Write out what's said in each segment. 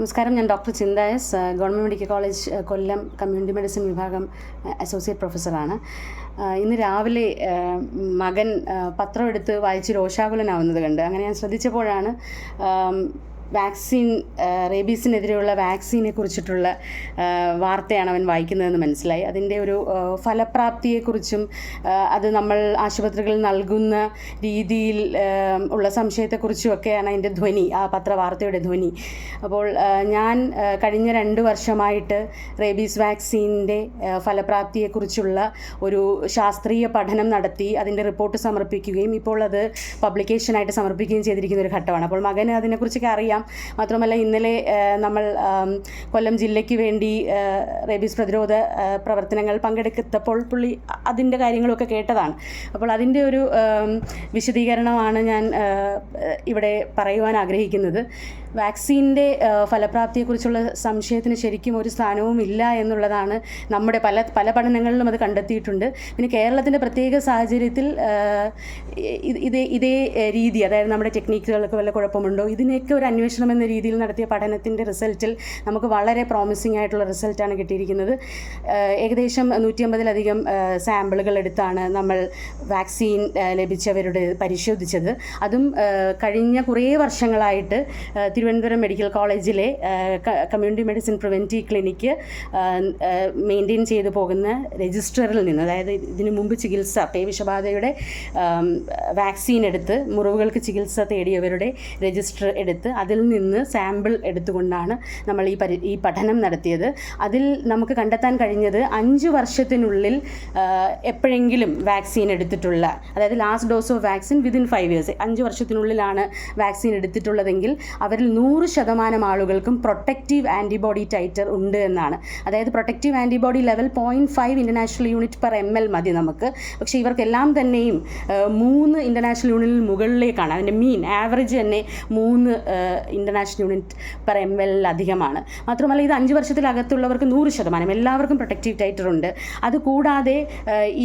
നമസ്കാരം ഞാൻ doctor ചിന്തയസ് government medical college Kollam community medicine വിഭാഗം അസോസിയേറ്റ് പ്രൊഫസറാണ്. ഇന്ന് രാവിലെ മകൻ പത്രം എടുത്ത് വായിച്ച് രോഷാകുലനാവുന്നത് കണ്ട്. അങ്ങനെ ഞാൻ ശ്രദ്ധിച്ചപ്പോഴാണ് വാക്സിൻ റേബീസിനെതിരെയുള്ള വാക്സിനെ കുറിച്ചിട്ടുള്ള വാർത്തയാണ് അവൻ വായിക്കുന്നതെന്ന് മനസ്സിലായി. അതിന്റെ ഒരു ഫലപ്രാപ്തിയെക്കുറിച്ചും അത് നമ്മൾ ആശുപത്രികളിൽ നൽകുന്ന രീതിയിൽ ഉള്ള സംശയത്തെക്കുറിച്ചുമൊക്കെയാണ് അതിന്റെ ധ്വനി ആ പത്രവാർത്തയുടെ ധ്വനി. അപ്പോൾ ഞാൻ കഴിഞ്ഞ രണ്ട് വർഷമായിട്ട് റേബീസ് വാക്സിന്റെ ഫലപ്രാപ്തിയെക്കുറിച്ചുള്ള ഒരു ശാസ്ത്രീയ പഠനം നടത്തി അതിന്റെ റിപ്പോർട്ട് സമർപ്പിക്കുകയും ഇപ്പോൾ അത് പബ്ലിക്കേഷനായിട്ട് സമർപ്പിക്കുകയും ചെയ്തിരിക്കുന്ന ഒരു ഘട്ടമാണ്. അപ്പോൾ മകന് അതിനെക്കുറിച്ചൊക്കെ അറിയാം. മാത്രമല്ല ഇന്നലെ നമ്മൾ കൊല്ലം ജില്ലയ്ക്ക് വേണ്ടി റേബീസ് പ്രതിരോധ പ്രവർത്തനങ്ങൾ പങ്കെടുക്കത്തപ്പോൾ പുള്ളി അതിന്റെ കാര്യങ്ങളൊക്കെ കേട്ടതാണ്. അപ്പോൾ അതിന്റെ ഒരു വിശദീകരണമാണ് ഞാൻ ഇവിടെ പറയുവാൻ ആഗ്രഹിക്കുന്നത്. വാക്സിന്റെ ഫലപ്രാപ്തിയെക്കുറിച്ചുള്ള സംശയത്തിന് ശരിക്കും ഒരു സ്ഥാനവും ഇല്ല എന്നുള്ളതാണ് നമ്മുടെ പല പല പഠനങ്ങളിലും അത് കണ്ടെത്തിയിട്ടുണ്ട്. പിന്നെ കേരളത്തിന്റെ പ്രത്യേക സാഹചര്യത്തിൽ ഇതേ ഇതേ രീതി അതായത് നമ്മുടെ ടെക്നിക്കുകൾക്ക് വല്ല കുഴപ്പമുണ്ടോ? ഇതിനെയൊക്കെ ഒരു അന്വേഷണം എന്ന രീതിയിൽ നടത്തിയ പഠനത്തിന്റെ റിസൾട്ടിൽ നമുക്ക് വളരെ പ്രോമിസിംഗ് ആയിട്ടുള്ള റിസൾട്ടാണ് കിട്ടിയിരിക്കുന്നത്. ഏകദേശം നൂറ്റി അമ്പതിലധികം സാമ്പിളുകൾ എടുത്താണ് നമ്മൾ വാക്സിൻ ലഭിച്ചവരുടെ പരിശോധിച്ചത്. അതും കഴിഞ്ഞ കുറേ വർഷങ്ങളായിട്ട് തിരുവനന്തപുരം മെഡിക്കൽ കോളേജിലെ community medicine preventive clinic maintain ചെയ്തു പോകുന്ന രജിസ്റ്ററിൽ നിന്ന് അതായത് ഇതിനു മുമ്പ് ചികിത്സ പേവിഷബാധയുടെ വാക്സിൻ എടുത്ത് മുറിവുകൾക്ക് ചികിത്സ തേടിയവരുടെ രജിസ്റ്റർ എടുത്ത് അതിൽ നിന്ന് സാമ്പിൾ എടുത്തുകൊണ്ടാണ് നമ്മൾ ഈ പരി ഈ പഠനം നടത്തിയത്. അതിൽ നമുക്ക് കണ്ടെത്താൻ കഴിഞ്ഞത് അഞ്ച് വർഷത്തിനുള്ളിൽ എപ്പോഴെങ്കിലും വാക്സിൻ എടുത്തിട്ടുള്ള അതായത് last dose of vaccine within five years അഞ്ച് വർഷത്തിനുള്ളിലാണ് വാക്സിൻ എടുത്തിട്ടുള്ളതെങ്കിൽ അവരിൽ നൂറ് ശതമാനം ആളുകൾക്കും പ്രൊട്ടക്റ്റീവ് ആന്റിബോഡി ടൈറ്റർ ഉണ്ട് എന്നാണ്. അതായത് protective antibody level point five international unit per M L മതി നമുക്ക്. പക്ഷേ ഇവർക്കെല്ലാം തന്നെയും മൂന്ന് ഇന്റർനാഷണൽ യൂണിറ്റിൽ മുകളിലേക്കാണ്. അതിന്റെ മീൻ ആവറേജ് തന്നെ മൂന്ന് international unit per M L അധികമാണ് മാത്രമല്ല ഇത് അഞ്ച് വർഷത്തിലകത്തുള്ളവർക്ക് നൂറ് ശതമാനം എല്ലാവർക്കും പ്രൊട്ടക്റ്റീവ് ടൈറ്റർ ഉണ്ട്. അതുകൂടാതെ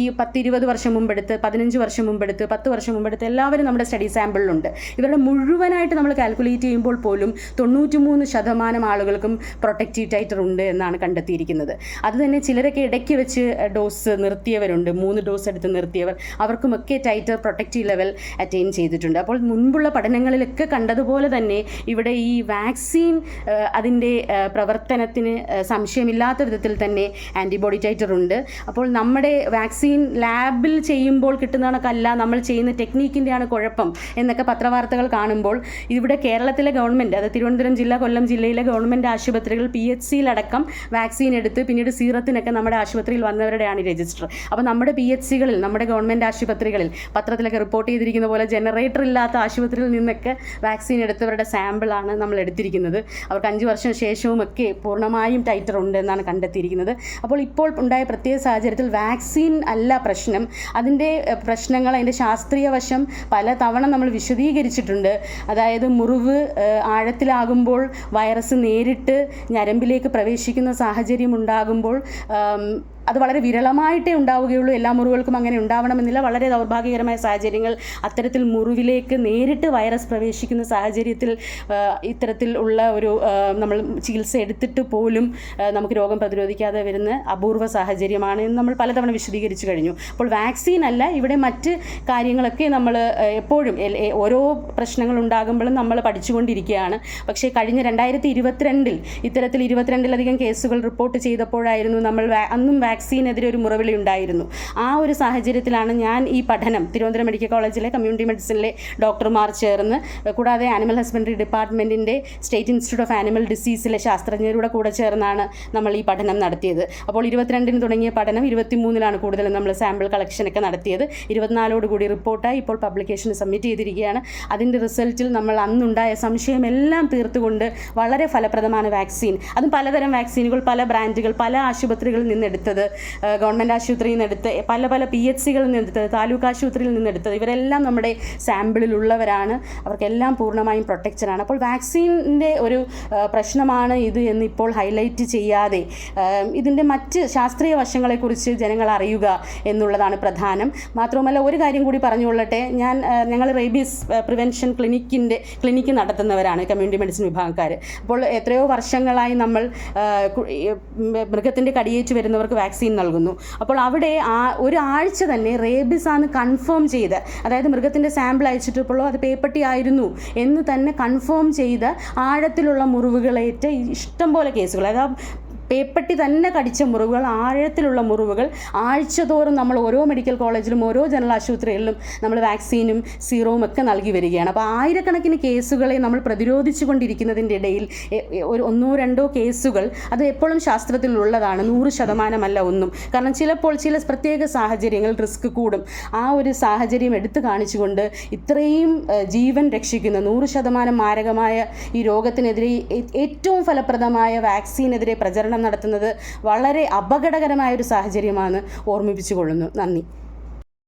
ഈ പത്തിരുപത് വർഷം മുമ്പെടുത്ത് പതിനഞ്ച് വർഷം മുമ്പെടുത്ത് പത്ത് വർഷം മുമ്പെടുത്ത് എല്ലാവരും നമ്മുടെ സ്റ്റഡി സാമ്പിളിലുണ്ട് ഇവരുടെ മുഴുവനായിട്ട് നമ്മൾ കാൽക്കുലേറ്റ് ചെയ്യുമ്പോൾ പോലും തൊണ്ണൂറ്റി മൂന്ന് ശതമാനം ആളുകൾക്കും പ്രൊട്ടക്റ്റീവ് ടൈറ്റർ ഉണ്ട് എന്നാണ് കണ്ടെത്തിയിരിക്കുന്നത്. അതുതന്നെ ചിലരൊക്കെ ഇടയ്ക്ക് വെച്ച് ഡോസ് നിർത്തിയവരുണ്ട്. മൂന്ന് ഡോസ് എടുത്ത് നിർത്തിയവർ. അവർക്കുമൊക്കെ ടൈറ്റർ പ്രൊട്ടക്റ്റീവ് ലെവൽ അറ്റൈൻ ചെയ്തിട്ടുണ്ട്. അപ്പോൾ മുൻപുള്ള പഠനങ്ങളിലൊക്കെ കണ്ടതുപോലെ തന്നെ ഇവിടെ ഈ വാക്സിൻ അതിന്റെ പ്രവർത്തനത്തിന് സംശയമില്ലാത്ത വിധത്തിൽ തന്നെ ആന്റിബോഡി ടൈറ്റർ ഉണ്ട്. അപ്പോൾ നമ്മുടെ വാക്സിൻ ലാബിൽ ചെയ്യുമ്പോൾ കിട്ടുന്ന കണക്കല്ല നമ്മൾ ചെയ്യുന്ന ടെക്നീക്കിന്റെയാണ് കുഴപ്പം എന്നൊക്കെ പത്രവാർത്തകൾ കാണുമ്പോൾ ഇവിടെ കേരളത്തിലെ ഗവൺമെന്റ് അത് തിരുവനന്തപുരം ജില്ല കൊല്ലം ജില്ലയിലെ ഗവൺമെന്റ് ആശുപത്രികൾ പി എച്ച് സിയിലടക്കം വാക്സിൻ എടുത്ത് പിന്നീട് സീറത്തിനൊക്കെ നമ്മുടെ ആശുപത്രിയിൽ വന്നവരുടെയാണ് രജിസ്റ്റർ അപ്പോൾ നമ്മുടെ പി എച്ച് സികളിൽ നമ്മുടെ ഗവൺമെന്റ് ആശുപത്രികളിൽ പത്രത്തിലൊക്കെ റിപ്പോർട്ട് ചെയ്തിരിക്കുന്ന പോലെ ജനറേറ്റർ ഇല്ലാത്ത ആശുപത്രിയിൽ നിന്നൊക്കെ വാക്സിൻ എടുത്തവരുടെ സാമ്പിളാണ് നമ്മൾ എടുത്തിരിക്കുന്നത്. അവർക്ക് അഞ്ച് വർഷം ശേഷവും ഒക്കെ പൂർണമായും ടൈറ്റർ ഉണ്ട് എന്നാണ് കണ്ടെത്തിയിരിക്കുന്നത്. അപ്പോൾ ഇപ്പോൾ ഉണ്ടായ പ്രത്യേക സാഹചര്യത്തിൽ വാക്സിൻ അല്ല പ്രശ്നം. അതിന്റെ പ്രശ്നങ്ങൾ അതിന്റെ ശാസ്ത്രീയ വശം പല തവണ നമ്മൾ വിശദീകരിച്ചിട്ടുണ്ട്. അതായത് മുറിവ് ആഴത്തിലാകുമ്പോൾ വൈറസ് നേരിട്ട് ഞരമ്പിലേക്ക് പ്രവേശിക്കുന്ന സാഹചര്യം ഉണ്ടാകുമ്പോൾ അത് വളരെ വിരളമായിട്ടേ ഉണ്ടാവുകയുള്ളൂ. എല്ലാ മുറിവുകൾക്കും അങ്ങനെ ഉണ്ടാവണമെന്നില്ല. വളരെ ദൗർഭാഗ്യകരമായ സാഹചര്യങ്ങൾ അത്തരത്തിൽ മുറിവിലേക്ക് നേരിട്ട് വൈറസ് പ്രവേശിക്കുന്ന സാഹചര്യത്തിൽ ഇത്തരത്തിൽ ഉള്ള ഒരു നമ്മൾ ചികിത്സ എടുത്തിട്ട് പോലും നമുക്ക് രോഗം പ്രതിരോധിക്കാതെ വരുന്ന അപൂർവ സാഹചര്യമാണ് എന്ന് നമ്മൾ പലതവണ വിശദീകരിച്ചു കഴിഞ്ഞു. അപ്പോൾ വാക്സിൻ അല്ല ഇവിടെ മറ്റ് കാര്യങ്ങളൊക്കെ നമ്മൾ എപ്പോഴും ഓരോ പ്രശ്നങ്ങൾ ഉണ്ടാകുമ്പോഴും നമ്മൾ പഠിച്ചുകൊണ്ടിരിക്കുകയാണ്. പക്ഷേ കഴിഞ്ഞ രണ്ടായിരത്തി ഇരുപത്തിരണ്ടിൽ ഇത്തരത്തിൽ ഇരുപത്തിരണ്ടിലധികം കേസുകൾ റിപ്പോർട്ട് ചെയ്തപ്പോഴായിരുന്നു നമ്മൾ അന്നും വാക്സിനെതിരെ ഒരു മുറവിളി ഉണ്ടായിരുന്നു. ആ ഒരു സാഹചര്യത്തിലാണ് ഞാൻ ഈ പഠനം തിരുവനന്തപുരം മെഡിക്കൽ കോളേജിലെ കമ്മ്യൂണിറ്റി മെഡിസിനിലെ ഡോക്ടർമാർ ചേർന്ന് കൂടാതെ ആനിമൽ ഹസ്ബൻഡറി ഡിപ്പാർട്ട്മെന്റിന്റെ സ്റ്റേറ്റ് ഇൻസ്റ്റിറ്റ്യൂട്ട് ഓഫ് ആനിമൽ ഡിസീസിലെ ശാസ്ത്രജ്ഞരുടെ കൂടെ ചേർന്നാണ് നമ്മൾ ഈ പഠനം നടത്തിയത്. അപ്പോൾ ഇരുപത്തിരണ്ടിന് തുടങ്ങിയ പഠനം ഇരുപത്തിമൂന്നിലാണ് കൂടുതലും നമ്മൾ സാമ്പിൾ കളക്ഷനൊക്കെ നടത്തിയത്. ഇരുപത്തിനാലോട് കൂടി റിപ്പോർട്ടായി ഇപ്പോൾ പബ്ലിക്കേഷന് സബ്മിറ്റ് ചെയ്തിരിക്കുകയാണ്. അതിന്റെ റിസൾട്ടിൽ നമ്മൾ അന്നുണ്ടായ സംശയമെല്ലാം തീർത്തുകൊണ്ട് വളരെ ഫലപ്രദമാണ് വാക്സിൻ അതും പലതരം വാക്സിനുകൾ പല ബ്രാൻഡുകൾ പല ആശുപത്രികളിൽ നിന്ന് എടുത്തത് ആ, ഗവൺമെന്റ് ആശുപത്രിയിൽ നിന്ന് എടുത്ത് പല പല പി എച്ച് സികളിൽ നിന്നെടുത്ത് താലൂക്ക് ആശുപത്രിയിൽ നിന്നെടുത്ത് ഇവരെല്ലാം നമ്മുടെ സാമ്പിളിലുള്ളവരാണ് അവർക്കെല്ലാം പൂർണമായും പ്രൊട്ടക്റ്റഡ് ആണ്. അപ്പോൾ വാക്സിന്റെ ഒരു പ്രശ്നമാണ് ഇത് എന്ന് ഇപ്പോൾ ഹൈലൈറ്റ് ചെയ്യാതെ ഇതിന്റെ മറ്റ് ശാസ്ത്രീയ വശങ്ങളെക്കുറിച്ച് ജനങ്ങൾ അറിയുക എന്നുള്ളതാണ് പ്രധാനം. മാത്രവുമല്ല ഒരു കാര്യം കൂടി പറഞ്ഞുകൊള്ളട്ടെ. ഞാൻ ഞങ്ങൾ റേബീസ് പ്രിവെൻഷൻ ക്ലിനിക്കിന്റെ ക്ലിനിക്ക് നടത്തുന്നവരാണ് കമ്മ്യൂണിറ്റി മെഡിസിൻ വിഭാഗക്കാർ അപ്പോൾ എത്രയോ വർഷങ്ങളായി നമ്മൾ മൃഗത്തിന്റെ കടിയേറ്റ് വരുന്നവർക്ക് വാക്സിൻ നൽകുന്നു. അപ്പോൾ അവിടെ ആ ഒരു ആഴ്ച തന്നെ റേബിസ് ആണ് കൺഫേം ചെയ്ത് അതായത് മൃഗത്തിന്റെ സാമ്പിൾ അയച്ചിട്ടപ്പോഴോ അത് പേപ്പട്ടി ആയിരുന്നു എന്ന് തന്നെ കൺഫേം ചെയ്ത് ആഴത്തിലുള്ള മുറിവുകളേറ്റ് ഇഷ്ടംപോലെ കേസുകൾ അതായത് പേപ്പട്ടി തന്നെ കടിച്ച മുറിവുകൾ ആഴത്തിലുള്ള മുറിവുകൾ. ആഴ്ചതോറും നമ്മൾ ഓരോ മെഡിക്കൽ കോളേജിലും ഓരോ ജനറൽ ആശുപത്രികളിലും നമ്മൾ വാക്സിനും സീറോവും ഒക്കെ നൽകി വരികയാണ്. അപ്പോൾ ആയിരക്കണക്കിന് കേസുകളെ നമ്മൾ പ്രതിരോധിച്ചു കൊണ്ടിരിക്കുന്നതിന്റെ ഇടയിൽ ഒരു ഒന്നോ രണ്ടോ കേസുകൾ അത് എപ്പോഴും ശാസ്ത്രത്തിലുള്ളതാണ്. നൂറ് ശതമാനമല്ല ഒന്നും. കാരണം ചിലപ്പോൾ ചില പ്രത്യേക സാഹചര്യങ്ങൾ റിസ്ക് കൂടും. ആ ഒരു സാഹചര്യം എടുത്തു കാണിച്ചുകൊണ്ട് ഇത്രയും ജീവൻ രക്ഷിക്കുന്ന നൂറ് ശതമാനം മാരകമായ ഈ രോഗത്തിനെതിരെ ഏറ്റവും ഫലപ്രദമായ വാക്സിനെതിരെ പ്രചരണം നടത്തുന്നത് വളരെ അപകടകരമായ ഒരു സാഹചര്യമാണ് ഓർമ്മിപ്പിച്ചു കൊള്ളുന്നു നന്ദി.